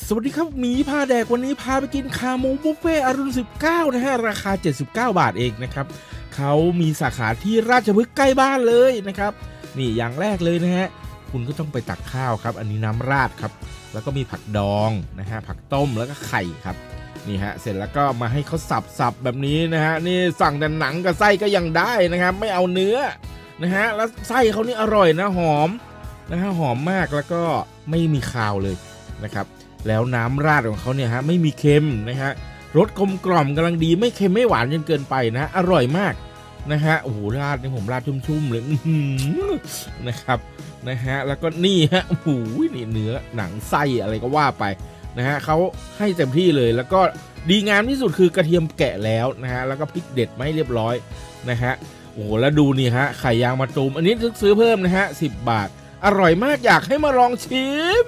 สวัสดีครับหมีพาแดกวันนี้พาไปกินคาหมูบุฟเฟ่์อรุณ19 นะฮะ ราคา 79 บาทเองนะครับเขามีสาขาที่ราชพฤกษ์ใกล้บ้านเลยนะครับ นี่อย่างแรกเลยนะฮะ คุณก็ต้องไปตักข้าวครับ อันนี้น้ำราดครับ แล้วก็มีผักดองนะฮะ ผักต้มแล้วก็ไข่ครับ นี่ฮะ เสร็จแล้วก็มาให้เขาสับสับแบบนี้นะฮะ นี่สั่งแต่หนังกับไส้ก็ยังได้นะครับ ไม่เอาเนื้อนะฮะ แล้วไส้เขานี่อร่อยนะหอมนะฮะหอมมากแล้วก็ไม่มีคาวเลย นะครับแล้วน้ำราดของเขาเนี่ยฮะไม่มีเค็มนะฮะรสกลมกล่อมกำลังดีไม่เค็มไม่หวานจนเกินไปนะอร่อยมากนะฮะโอ้โหราดนี่ผมราดชุ่มๆเลยนะครับนะฮะแล้วก็นี่ฮะโอ้โหนี่เนื้อหนังไส้อะไรก็ว่าไปนะฮะเขาให้เต็มที่เลยแล้วก็ดีงามที่สุดคือกระเทียมแกะแล้วนะฮะแล้วก็พริกเด็ดไม่เรียบร้อยนะฮะโอ้โหแล้วดูนี่ฮะไข่ยางมะตูมอันนี้ซื้อเพิ่มนะฮะ10 บาท อร่อยมากอยากให้มาลองชิม